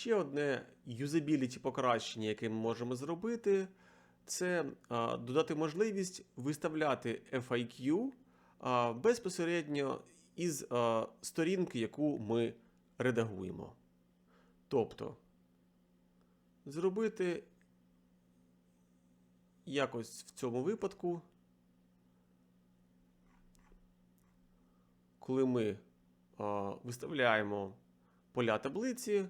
Ще одне юзабіліті покращення, яке ми можемо зробити, це а, додати можливість виставляти FIQ а, безпосередньо із а, сторінки, яку ми редагуємо. Тобто зробити якось в цьому випадку, коли ми а, виставляємо поля таблиці,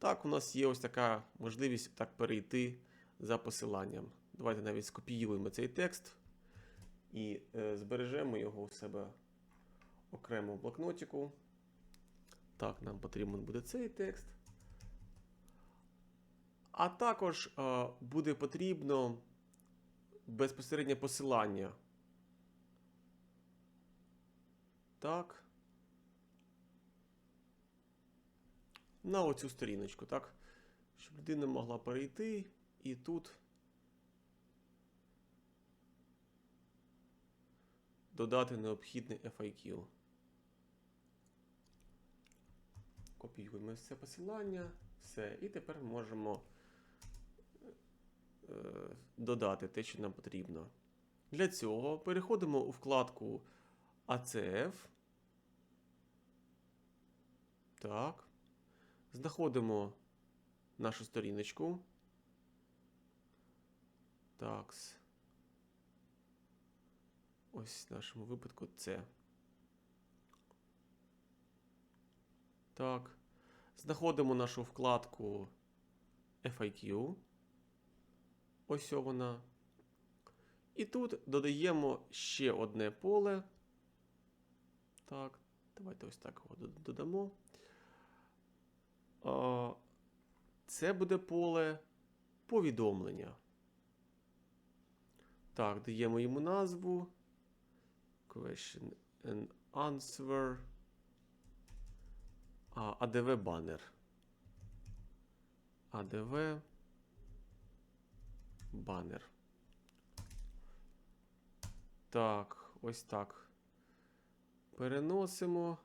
так, у нас є ось така можливість так перейти за посиланням. Давайте навіть скопіюємо цей текст і е, збережемо його у себе окремо в блокнотику. Так, нам потрібен буде цей текст. А також е, буде потрібно безпосереднє посилання. Так. На оцю сторіночку, так? Щоб людина могла перейти і тут додати необхідний FIQ. Копіюємо це посилання, все. І тепер можемо е, додати те, що нам потрібно. Для цього переходимо у вкладку ACF. Так. Знаходимо нашу сторіночку. Так. Ось в нашому випадку це. Так. Знаходимо нашу вкладку FIQ. Ось вона. І тут додаємо ще одне поле. Так, давайте ось так його додамо. Це буде поле повідомлення. Так, даємо йому назву. Question and answer. А, ADV банер. ADV банер. Так, ось так. Переносимо.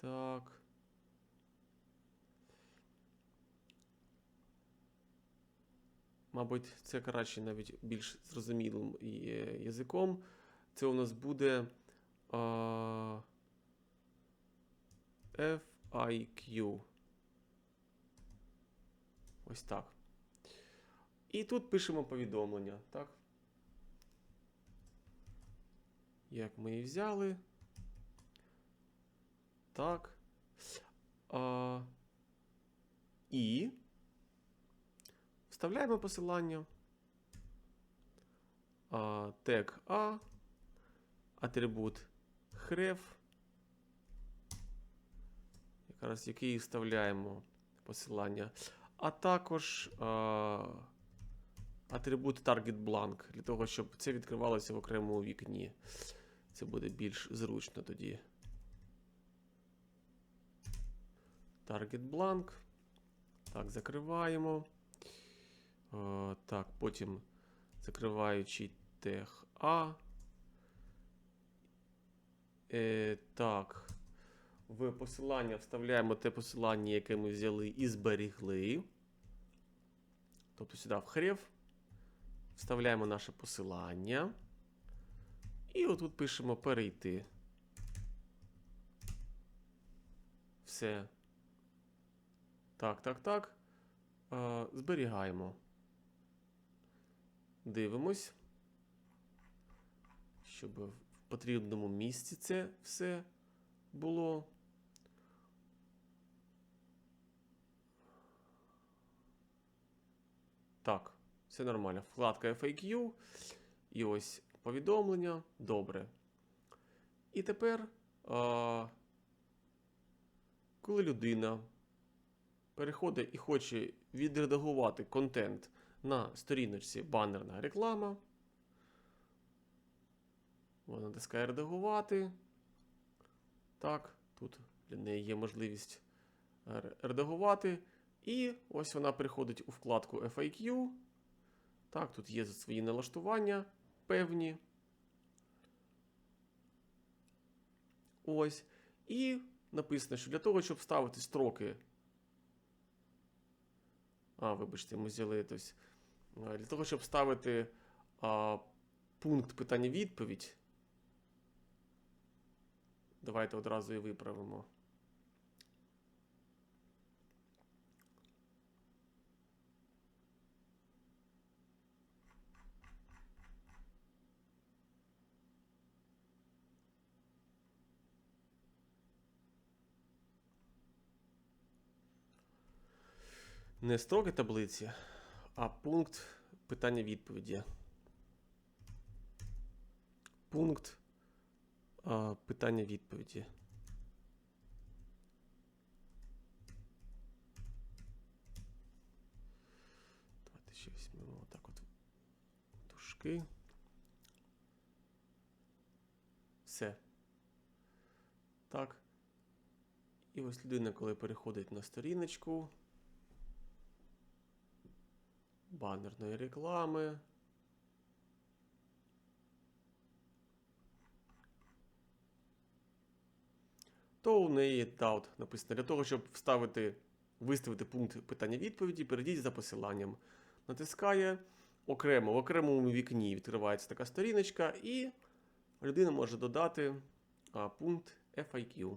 Так. Мабуть, це краще навіть більш зрозумілим язиком. Це у нас буде а, FIQ. Ось так. І тут пишемо повідомлення, так? Як ми її взяли. Так. А, і вставляємо посилання. А, тег А, атрибут href, якраз який вставляємо посилання. А також а, атрибут target blank, для того, щоб це відкривалося в окремому вікні. Це буде більш зручно тоді. Target blank. Так, закриваємо. О, так, потім закриваючи тег А. Е, так. В посилання вставляємо те посилання, яке ми взяли і зберігли. Тобто сюди в хрев. Вставляємо наше посилання. І отут пишемо перейти. Все. Так, так, так. Е, зберігаємо. Дивимось. Щоб в потрібному місці це все було. Так, все нормально. Вкладка FAQ. І ось повідомлення. Добре. І тепер, а, коли людина переходить і хоче відредагувати контент на сторіночці банерна реклама. Вона натискає редагувати. Так, тут для неї є можливість редагувати. І ось вона переходить у вкладку FAQ. Так, тут є свої налаштування певні. Ось. І написано, що для того, щоб вставити строки. А, вибачте, ми взяли тось. Для того, щоб ставити а, пункт питання-відповідь. Давайте одразу і виправимо. Не строки таблиці, а пункт питання-відповіді. Пункт а, питання-відповіді. Давайте ще візьмемо отак от дужки. Все. Так. І ось людина, коли переходить на сторіночку банерної реклами. То у неї та от написано для того, щоб вставити, виставити пункт питання-відповіді, перейдіть за посиланням. Натискає окремо, в окремому вікні відкривається така сторіночка, і людина може додати а, пункт FIQ.